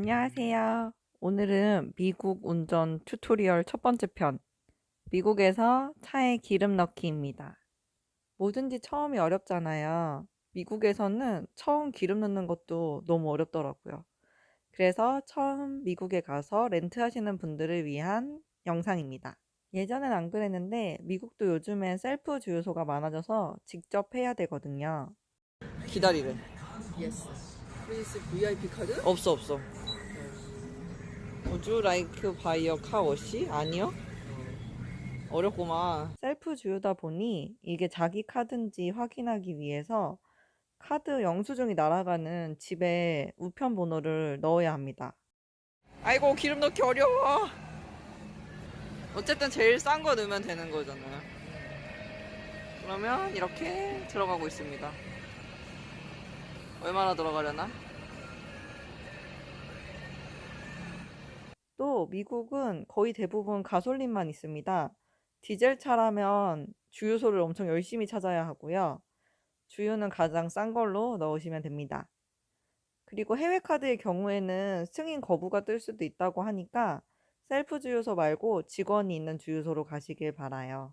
안녕하세요. 오늘은 미국 운전 튜토리얼 첫 번째 편. 미국에서 차에 기름 넣기입니다. 뭐든지 처음이 어렵잖아요. 미국에서는 처음 기름 넣는 것도 너무 어렵더라고요. 그래서 처음 미국에 가서 렌트하시는 분들을 위한 영상입니다. 예전엔 안 그랬는데 미국도 요즘엔 셀프 주유소가 많아져서 직접 해야 되거든요. 기다리래. Yes. Please VIP 카드? 없어 없어. Would you like buy a car wash? 아니요. 어렵구만. 셀프 주유다 보니 이게 자기 카드인지 확인하기 위해서 카드 영수증이 날아가는 집에 우편 번호를 넣어야 합니다. 아이고 기름 넣기 어려워. 어쨌든 제일 싼 거 넣으면 되는 거잖아요. 그러면 이렇게 들어가고 있습니다. 얼마나 들어가려나? 미국은 거의 대부분 가솔린만 있습니다. 디젤 차라면 주유소를 엄청 열심히 찾아야 하고요. 주유는 가장 싼 걸로 넣으시면 됩니다. 그리고 해외 카드의 경우에는 승인 거부가 뜰 수도 있다고 하니까 셀프 주유소 말고 직원이 있는 주유소로 가시길 바라요.